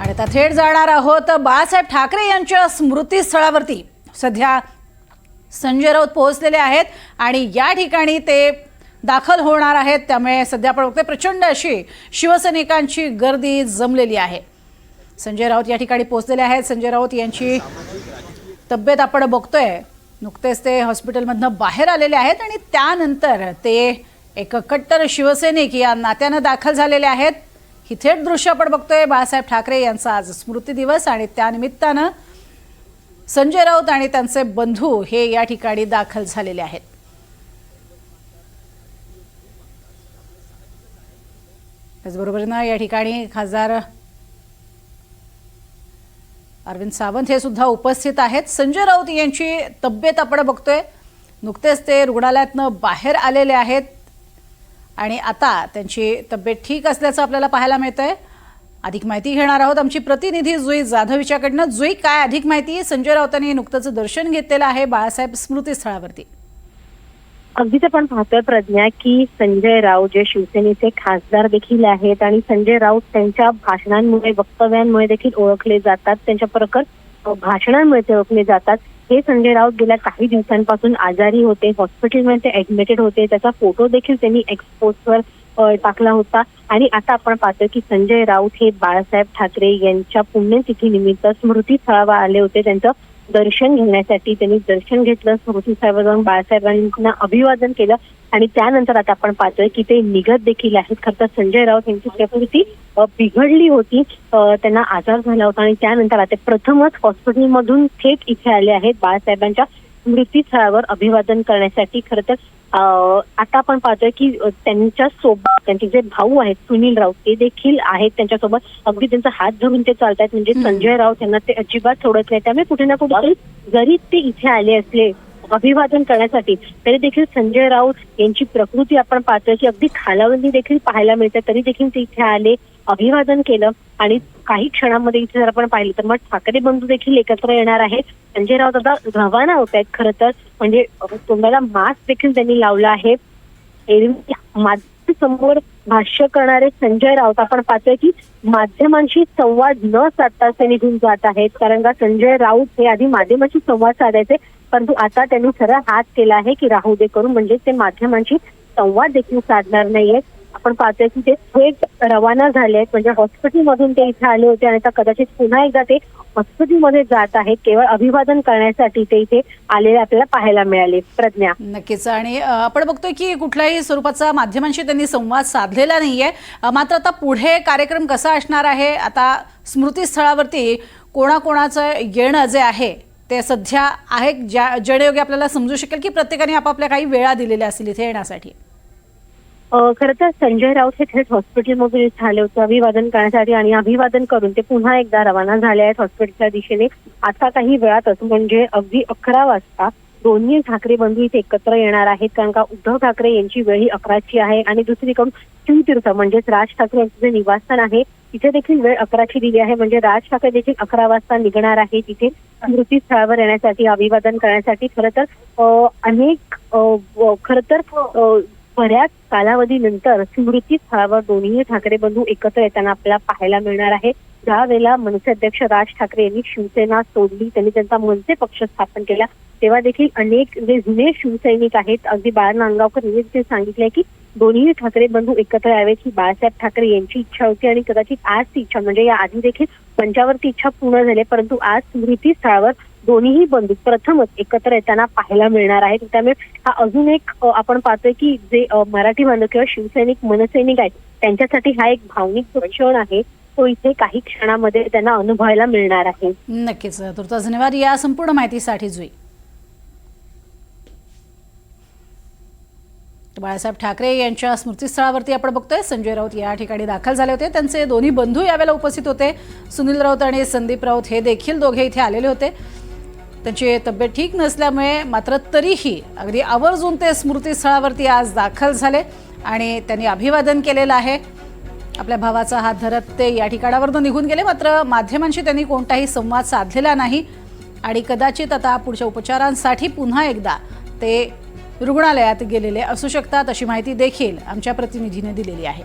आणि आता थेट जाणार आहोत बाळासाहेब ठाकरे यांच्या स्मृतीस्थळावरती. सध्या संजय राऊत पोहोचलेले आहेत आणि या ठिकाणी ते दाखल होणार आहेत. त्यामुळे सध्या आपण बघते प्रचंड अशी शिवसैनिकांची गर्दी जमलेली आहे. संजय राऊत या ठिकाणी पोहोचलेले आहेत. संजय राऊत यांची तब्येत आपण बघतोय. नुकतेच ते हॉस्पिटलमधनं बाहेर आलेले आहेत आणि त्यानंतर ते एक कट्टर शिवसैनिक या नात्यानं दाखल झालेले आहेत. ही थेट दृश्य आपण बघतोय. बाळासाहेब ठाकरे यांचा आज स्मृती दिवस आणि त्यानिमित्तानं संजय राऊत आणि त्यांचे बंधू हे या ठिकाणी दाखल झालेले आहेत. त्याचबरोबर ना या ठिकाणी खासदार अरविंद सावंत हे सुद्धा उपस्थित आहेत. संजय राऊत यांची तब्येत आपण बघतोय. नुकतेच ते रुग्णालयातनं बाहेर आलेले आहेत. आणि आता त्यांची तब्येत ठीक असल्याचं आपल्याला पाहायला मिळतंय. अधिक माहिती घेणार आहोत आमची प्रतिनिधी जुई जाधव हिच्याकडनं जुई काय अधिक माहिती? संजय राऊतांनी नुकतंच दर्शन घेतलेलं आहे बाळासाहेब स्मृतीस्थळावरती. अगदीच आपण पाहतोय प्रज्ञा की संजय राऊत जे शिवसेनेचे खासदार देखील आहेत आणि संजय राऊत त्यांच्या भाषणांमुळे वक्तव्यांमुळे देखील ओळखले जातात. त्यांच्या प्रकट भाषणांमुळे ते ओळखले जातात. हे संजय राऊत गेल्या काही दिवसांपासून आजारी होते हॉस्पिटलमध्ये ऍडमिटेड होते. त्याचा फोटो देखील त्यांनी एक्सपोजवर टाकला होता. आणि आता आपण पाहतो की संजय राऊत हे बाळासाहेब ठाकरे यांच्या पुण्यतिथीनिमित्त स्मृतीस्थळावर आले होते. त्यांचं दर्शन घेण्यासाठी त्यांनी दर्शन घेतलं. स्मृती जाऊन बाळासाहेबांना अभिवादन केलं. आणि त्यानंतर आता आपण पाहतोय की ते निघत देखील आहेत. खरं तर संजय राऊत यांची प्रकृती बिघडली होती. त्यांना आजार झाला होता. आणि त्यानंतर आता प्रथमच हॉस्पिटलमधून थेट इथे आले आहेत. बाळासाहेबांच्या स्मृतीस्थळावर अभिवादन करण्यासाठी. खरं तर आता आपण पाहतोय की त्यांच्यासोबत त्यांचे जे भाऊ आहेत सुनील राऊत ते देखील आहेत त्यांच्यासोबत. अगदी त्यांचा हात धरून ते चालतात म्हणजे हम्म. संजय राऊत यांना ते अजिबात सोडत नाही त्यामुळे कुठे ना कुठे जरी ते इथे आले असले अभिवादन करण्यासाठी तरी देखील संजय राऊत यांची प्रकृती आपण पाहतोय की अगदी खालावणी देखील पाहायला मिळते. तरी देखील ते इथे आले. अभिवादन केलं आणि काही क्षणांमध्ये इथे जर आपण पाहिलं तर मग ठाकरे बंधू देखील एकत्र येणार आहेत. संजय राऊत आता रवाना होत आहेत खरं तर. म्हणजे तोंडाला मास्क देखील त्यांनी लावला आहे. समोर भाष्य करणारे संजय राऊत आपण पाहतोय की माध्यमांशी संवाद न साधता ते निघून जात आहेत. कारण का संजय राऊत हे आधी माध्यमांशी संवाद साधायचे. परंतु आता त्यांनी सरळ हात केला आहे की राहू दे करून. म्हणजे ते माध्यमांशी संवाद देखील साधणार नाहीये आपण पाहतोय की ते थेट रवाना झाले आहेत म्हणजे हॉस्पिटलमधून ते इथे आले होते आणि आता कदाचित पुन्हा एकदा ते हॉस्पिटलमध्ये जात आहेत केवळ अभिवादन करण्यासाठी ते इथे आलेले आपल्याला पाहायला मिळाले. प्रज्ञा. नक्कीच. आणि आपण बघतोय की कुठल्याही स्वरूपाचा माध्यमांशी त्यांनी संवाद साधलेला नाहीये. मात्र आता पुढे कार्यक्रम कसा असणार आहे? आता स्मृतीस्थळावरती कोणाकोणाचं येणं जे आहे ते सध्या आहे ज्या जेणेयोगे आपल्याला समजू शकेल की प्रत्येकाने आपापल्या काही वेळा दिलेल्या असतील इथे येण्यासाठी. खरं तर संजय राऊत हे थेट हॉस्पिटलमधून झाले होते. अभिवादन करण्यासाठी आणि अभिवादन करून ते पुन्हा एकदा रवाना झाले आहेत हॉस्पिटलच्या दिशेने. आता काही वेळातच म्हणजे अगदी अकरा वाजता दोन्ही ठाकरे बंधू इथे एकत्र येणार आहेत. कारण का उद्धव ठाकरे यांची वेळ ही अकराची आहे आणि दुसरीकडून शिवतीर्थ म्हणजेच राज ठाकरे यांचं जे निवासस्थान आहे तिथे देखील वेळ अकराची दिली आहे. म्हणजे राज ठाकरे देखील अकरा वाजता निघणार आहे तिथे स्मृतीस्थळावर येण्यासाठी अभिवादन करण्यासाठी. खरं तर अनेक खरं तर बऱ्याच कालावधीनंतर स्मृती स्थळावर दोन्ही ठाकरे बंधू एकत्र येताना आपल्याला पाहायला मिळणार आहे. ज्या वेळेला मनसे अध्यक्ष राज ठाकरे यांनी शिवसेना सोडली त्यांनी त्यांचा मनसे पक्ष स्थापन केला तेव्हा देखील अनेक जे जुने शिवसैनिक आहेत अगदी बाळा नांदगावकर यांनी देखील सांगितलंय की दोन्ही ठाकरे बंधू एकत्र यावेत ही बाळासाहेब ठाकरे यांची इच्छा होती आणि कदाचित आज ती इच्छा म्हणजे या आधी देखील पंचावरती इच्छा पूर्ण झाली परंतु आज स्मृती स्थळावर दोन्हीही बंधू प्रथमच एकत्र येताना पाहायला मिळणार आहेत. त्यामुळे हा अजून एक आपण पाहतोय की जे मराठी बांधव किंवा शिवसैनिक मनसैनिक आहेत त्यांच्यासाठी हा एक भावनिक क्षण आहे तो इथे काही क्षणामध्ये त्यांना अनुभवायला मिळणार आहे. नक्कीच धन्यवाद. या संपूर्ण माहितीसाठी जुई. बाळासाहेब ठाकरे यांच्या स्मृतीस्थळावरती आपण बघतोय संजय राऊत या ठिकाणी दाखल झाले होते. त्यांचे दोन्ही बंधू यावेळेला उपस्थित होते. सुनील राऊत आणि संदीप राऊत हे देखील दोघे इथे आलेले होते. त्यांची तब्येत ठीक नसल्यामुळे मात्र तरीही अगदी आवर्जून ते स्मृतीस्थळावरती आज दाखल झाले आणि त्यांनी अभिवादन केलेलं आहे. आपल्या भावाचा हात धरत ते या ठिकाणावरनं निघून गेले. मात्र माध्यमांशी त्यांनी कोणताही संवाद साधलेला नाही आणि कदाचित आता पुढच्या उपचारांसाठी पुन्हा एकदा ते रुग्णालयात गेलेले असू शकतात अशी माहिती देखील आमच्या प्रतिनिधीने दिलेली आहे.